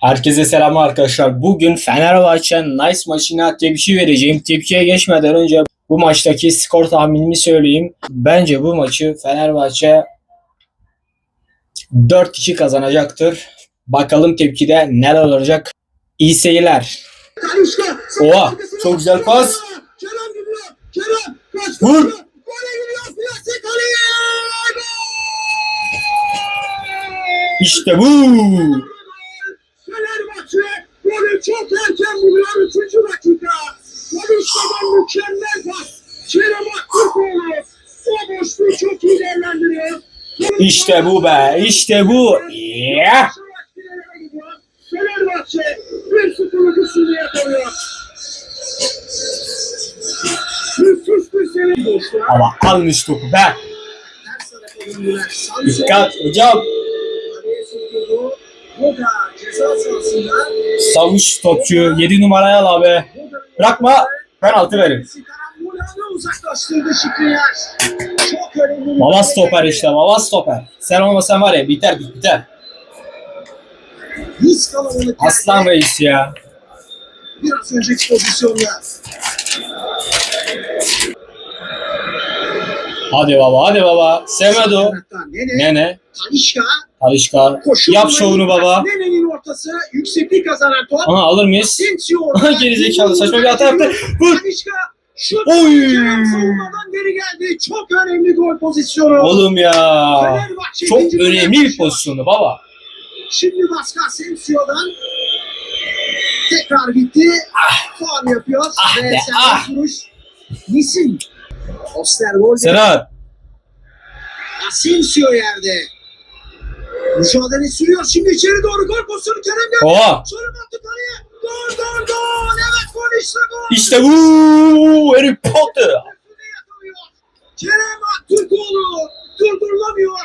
Herkese selam arkadaşlar. Bugün Fenerbahçe Nice maçına tepki vereceğim. Tepkiye geçmeden önce bu maçtaki skor tahminimi söyleyeyim. Bence bu maçı Fenerbahçe 4-2 kazanacaktır. Bakalım tepkide neler olacak. İyi seyirler. Oha, çok güzel pas. Vur. İşte bu. İşte bu be. İşte bu. Yeah. Fenerbahçe 1-0'lık üstünü yakalıyor. Müthiş bir. Ama almış topu be. Dikkat hocam. Savuş topçu 7 numaraya al abi. Bırakma. Penaltı verin. Uzaklaştırdı Şikriyer. Baba stoper işte. Baba stoper. Sen olmasan var ya biter biter. Aslan reis ya. Biraz önceki pozisyonda. Hadi baba hadi baba. Semedo. Nene. Nene. Talişka. Talişka. Yap şovunu baba. Nene'nin ortası. Yükseklik kazanan top. Aha alır mıyız? Aha gerizekalı saçma bir hata yaptı. Vur. Talişka. Şut. Oy. Savunmadan geri geldi. Çok önemli gol pozisyonu. Oğlum ya. Fenerbahçe Çok önemli bir pozisyonu baba. Şimdi baskı Asensio'dan. Tekrar gitti. Faul yapıyor. Ah Ve be, ah. vuruş. Nisin. Osterwolde. Serhat. Asensio yerde. Mücadele sürüyor. Şimdi içeri doğru gol pozisyonu Kerem geldi. Oha. Sorun attı kaleye. Gol gol gol. Evet gol işte gol. İşte bu. Harry Potter. Kerem Aktürkoğlu durdurulamıyor.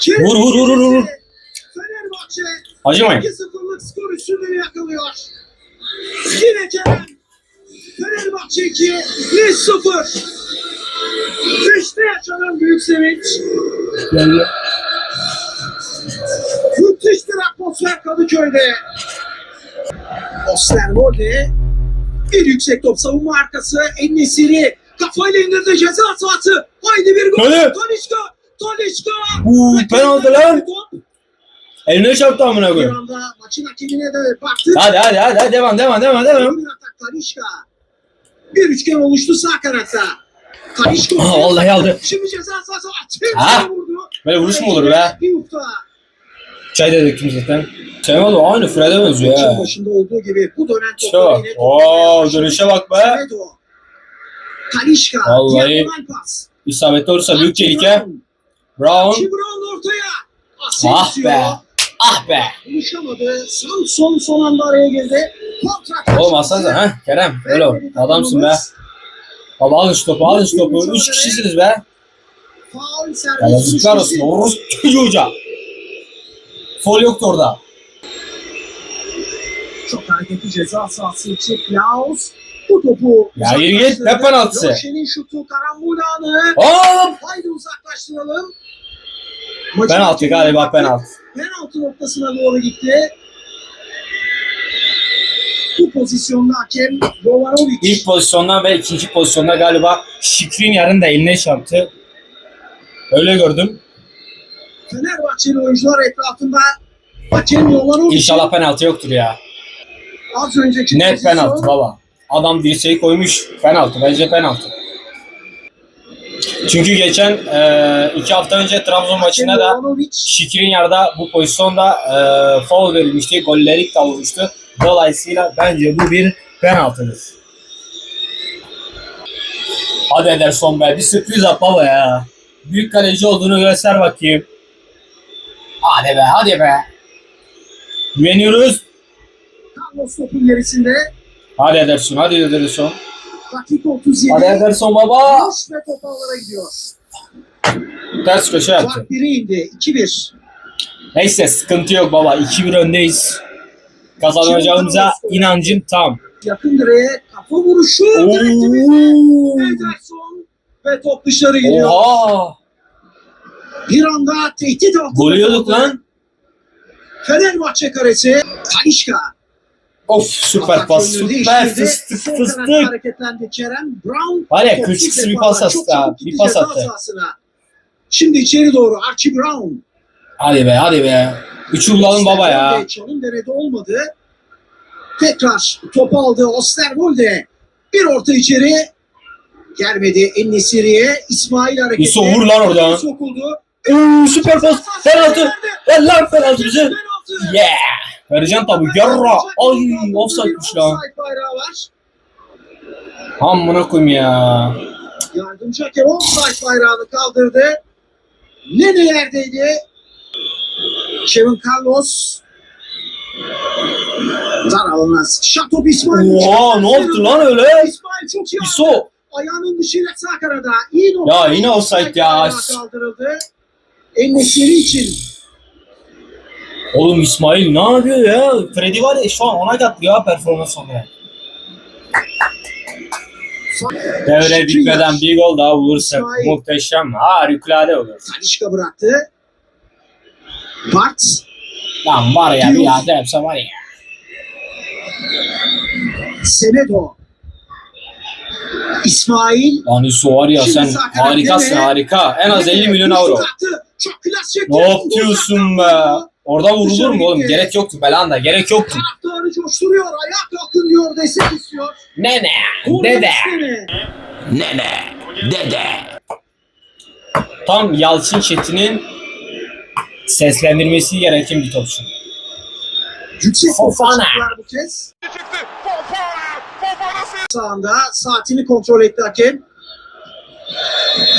Kerem Vur, vur, vur, vur, vur. Fenerbahçe Acımayın. 2-0'lık skor üstünlüğünü yakalıyor. Yine Kerem. Fenerbahçe 2, 1-0. İşte yaşanan büyük sevinç. Müthiş bir atmosfer Kadıköy'de. Osterwolde bir yüksek top savunma arkası Ennesiri kafayla indirdi ceza sahası. Haydi bir gol. Hadi. Tanişka. Tanişka. Uuu penaltı lan. Eline çarptı amına Bir koyayım. anda maçın hakemine de baktı. Hadi hadi hadi hadi devam devam devam devam. Bir atak Tanişka. Bir üçgen oluştu sağ kanatta. Tanişka. Aha, vallahi aldı. Şimdi ceza sahası açtı. Ha? Böyle vuruş mu olur be? Bir ufta. Çay da döktüm zaten. Semedo aynı Fred'e benziyor Maçın ya. başında olduğu gibi bu dönen Çok. topları yine Oo toplamaya dönüşe bak be. Semedo. Talişka. Vallahi. İsabetli olursa büyük tehlike. Brown. Brown. Ortaya. Ah be. Ah be. Buluşamadı. Samson son anda araya girdi. Oğlum aslanca ha Kerem. Öyle ol. Adamsın be. Baba alın şu topu alın şu topu. Üç kişisiniz be. Faul Ya yazıklar olsun. Oruz çocuğu hoca. Fol yoktu orada. Çok hareketli ceza sahası için Klaus. Bu topu Ya yürü git, ne penaltısı? Roşen'in şutu karambol anı. Hop. Haydi uzaklaştıralım. Maçın Penaltı galiba penaltı. Penaltı noktasına doğru gitti. Bu pozisyonda hakem Jovanovic. İlk pozisyondan ve ikinci pozisyonda galiba Şikrin yarın da eline çarptı. Öyle gördüm. Fenerbahçeli oyuncular etrafında hakem Jovanovic. İnşallah penaltı yoktur ya. Az önceki Net pozisyon- penaltı baba. Adam dirseği koymuş. Penaltı. Bence penaltı. Çünkü geçen e, iki hafta önce Trabzon maçında da Jovanovic. Şikrin yarda bu pozisyonda e, foul verilmişti. Golleri ilk vurmuştu. Dolayısıyla bence bu bir penaltıdır. Hadi Ederson be. Bir sürpriz yap baba ya. Büyük kaleci olduğunu göster bakayım. Hadi be hadi be. Güveniyoruz. Carlos topun gerisinde. Hadi Ederson hadi Ederson. Dakika 37. Hadi Ederson baba. Vuruş ve top ağlara gidiyor. Ters köşe yaptı. Fark 1'e indi. 2-1. Neyse sıkıntı yok baba. 2-1 öndeyiz. Kazanacağımıza inancım tam. Yakın direğe kafa vuruşu. Oo. Ederson ve top dışarı gidiyor. Oha. Bir anda tehdit altında. Gol yiyorduk kaldı. lan. Fenerbahçe karesi. Talişka. Of süper pas. Süper fıstık kanatta fıstık. hareketlendi. Brown. Var ya kılçıksız bir pas attı ha. Bir pas attı. Şimdi içeri doğru Archie Brown. Hadi be hadi be. Üçü bulalım baba ya. Çalım denedi olmadı. Tekrar topu aldı Osterwolde. Bir orta içeri. Gelmedi Ennesiri'ye. İsmail hareketi. İso vur lan oradan. Sokuldu. Oo, süper pas. Penaltı. Ver lan penaltı bize. Yeah. Vereceğim tabi. Yarra. Ay offside'miş lan. Amına koyayım ya. Yardımcı hakem offside bayrağını kaldırdı. Nene yerdeydi. Kevin Carlos. Dar alınmaz. Şatop İsmail. Oha ne oldu lan öyle? İsmail çok iyi. İso. Ayağının dışıyla sağ kanada. İyi nokta. Ya yine offside ya. Kaldırıldı. Ennesiri için. Oğlum İsmail ne yapıyor ya? Freddy var ya şu an ona katlı ya performans olarak. Devre bitmeden bir gol daha bulursak İsmail. muhteşem. Harikulade olur. Talişka bıraktı. Bart. Lan var ya bir hata yapsa var ya. Semedo. İsmail. Lan Yusuf var ya sen harikasın harika. En az 50 milyon euro. Ne yapıyorsun be? Orada vurulur mu oğlum? Gerek yoktu Belanda gerek yoktu. Taraftarı coşturuyor. Ayağa kalkın diyor. Destek istiyor. Nene, dede. Nene, dede. Tam Yalçın Çetin'in seslendirmesi gereken bir topçu. Yüksek Fofana. bu kez. Sağında saatini kontrol etti hakem.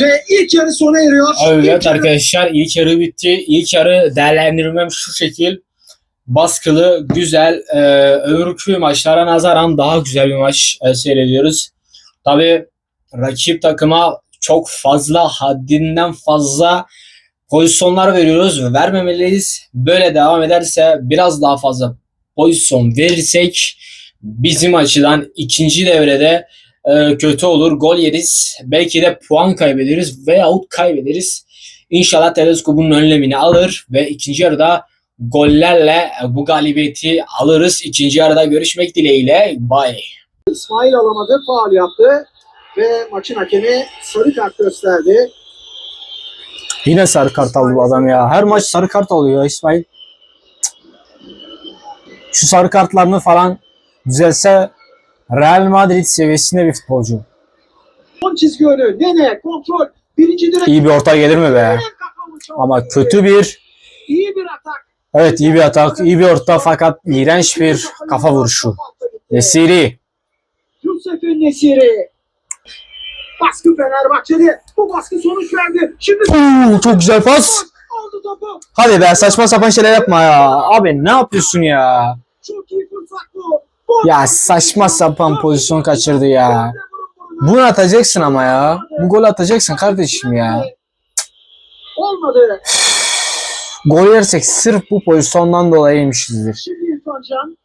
Ve ilk yarı sona eriyor. Evet İlk yarı- arkadaşlar ilk yarı bitti. İlk yarı değerlendirmem şu şekil. Baskılı, güzel, e, öbürkü maçlara nazaran daha güzel bir maç e, seyrediyoruz. Tabi rakip takıma çok fazla, haddinden fazla pozisyonlar veriyoruz ve vermemeliyiz. Böyle devam ederse biraz daha fazla pozisyon verirsek bizim açıdan ikinci devrede e, kötü olur. Gol yeriz. Belki de puan kaybederiz veyahut kaybederiz. İnşallah Tedesco bunun önlemini alır ve ikinci yarıda gollerle bu galibiyeti alırız. İkinci yarıda görüşmek dileğiyle. Bye. İsmail alamadı. Faal yaptı. Ve maçın hakemi sarı kart gösterdi. Yine sarı kart aldı bu adam ya. Her maç sarı kart alıyor İsmail. Şu sarı kartlarını falan düzelse Real Madrid seviyesinde bir futbolcu. Son çizgi önü. Nene kontrol. Birinci direk. İyi bir orta gelir mi be? Ama kötü bir İyi bir atak. evet iyi bir atak, iyi bir orta fakat iğrenç bir kafa vuruşu. Nesiri. Yusuf'un Nesiri. Baskı Fenerbahçe'de. Bu baskı sonuç verdi. Şimdi Oo, çok güzel pas. Hadi be saçma sapan şeyler yapma ya. Abi ne yapıyorsun ya? Çok iyi fırsat bu. Bu- Ya saçma sapan pozisyon kaçırdı ya. Bunu atacaksın ama ya. Bu golü atacaksın kardeşim ya. Olmadı. Gol yersek sırf bu pozisyondan dolayı yemişizdir. Şimdi İrfan Can.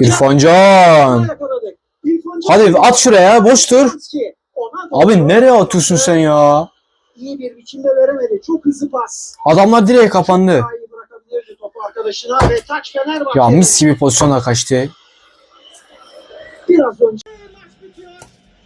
İrfan Can. Hadi at şuraya boş dur. Abi nereye atıyorsun sen ya? iyi bir biçimde veremedi. Çok hızlı pas. Adamlar direğe kapandı. Arkadaşına ve taç Fenerbahçe. Ya mis gibi pozisyona kaçtı. Biraz önce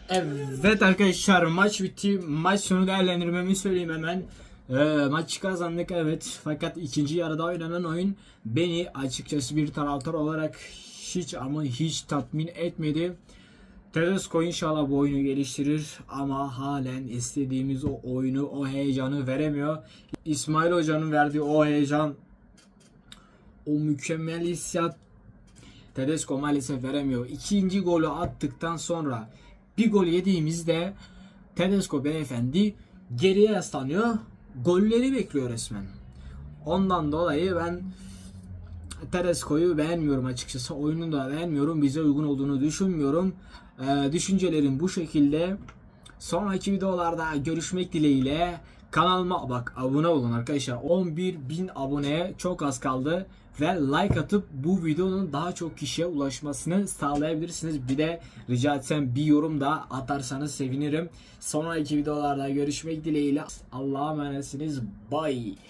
Evet arkadaşlar maç bitti. Maç sonu değerlendirmemi söyleyeyim hemen. Ee, maçı kazandık evet. Fakat ikinci yarıda oynanan oyun beni açıkçası bir taraftar olarak hiç ama hiç tatmin etmedi. Tedesco inşallah bu oyunu geliştirir ama halen istediğimiz o oyunu, o heyecanı veremiyor. İsmail Hoca'nın verdiği o heyecan, o mükemmel hissiyat Tedesco maalesef veremiyor. İkinci golü attıktan sonra bir gol yediğimizde Tedesco beyefendi geriye yaslanıyor. Golleri bekliyor resmen. Ondan dolayı ben Tedesco'yu beğenmiyorum açıkçası. Oyununu da beğenmiyorum. Bize uygun olduğunu düşünmüyorum. Ee, düşüncelerim bu şekilde. Sonraki videolarda görüşmek dileğiyle. Kanalıma bak abone olun arkadaşlar. 11.000 aboneye çok az kaldı. Ve like atıp bu videonun daha çok kişiye ulaşmasını sağlayabilirsiniz. Bir de rica etsem bir yorum da atarsanız sevinirim. Sonraki videolarda görüşmek dileğiyle. Allah'a emanetsiniz. Bye.